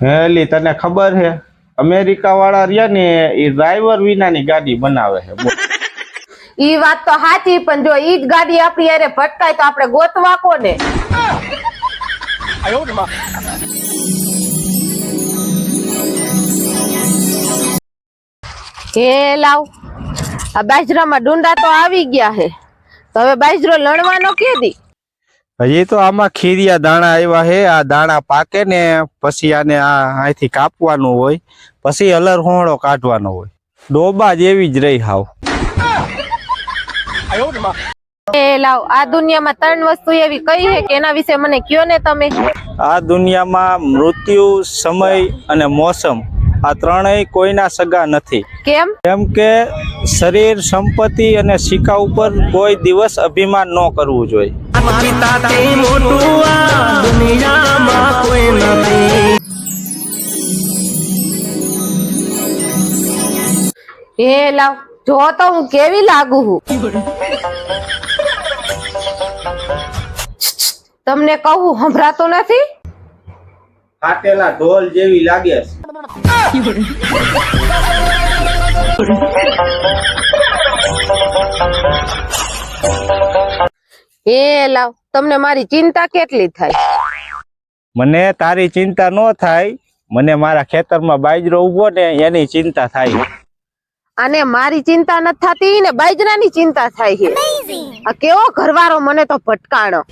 હેલી, તને ખબર છે અમેરિકા વાળા રહ્યા ને, એ ડ્રાઈવર વિનાની ગાડી બનાવે છે. ઈ વાત તો સાચી પણ જો ઈ જ ગાડી આપણી અરે ભટકાય તો આપણે ગોતવા કોને? હે, લાવ. આ બાજરામાં ડુંડા તો આવી ગયા હે. તો હવે બાજરો લણવાનો કેદી હજી તો આમાં ખીરિયા દાણા આવ્યા છે. આ દાણા પાકે ને પછી આને આ અહીંથી કાપવાનું હોય. પછી અલર હોણો કાઢવાનો હોય. ડોબા જેવી જ રહી હાવ. એ લાવ આ દુનિયામાં ત્રણ વસ્તુ એવી કઈ છે કે એના વિશે મને કયો ને તમે? આ દુનિયામાં મૃત્યુ સમય અને મોસમ આ ત્રણેય કોઈના સગા નથી. કેમ? કેમ કે શરીર સંપત્તિ અને સિક્કા ઉપર કોઈ દિવસ અભિમાન ન કરવું જોઈએ. મોટું આ દુનિયામાં કોઈ નથી. હે લાવ જો તો હું કેવી લાગુ છું તમને કહું સંભળાતો નથી? ફાટેલા ઢોલ જેવી લાગે છે. હે લાવ. તમને મારી ચિંતા કેટલી થાય? મને તારી ચિંતા ન થાય. મને મારા ખેતરમાં બાજરો ઊભો ને એની ચિંતા થાય. અને મારી ચિંતા નથી થતી ને બાજરાની ચિંતા થાય છે. આ કેવો ઘરવાળો મને તો ભટકાણો.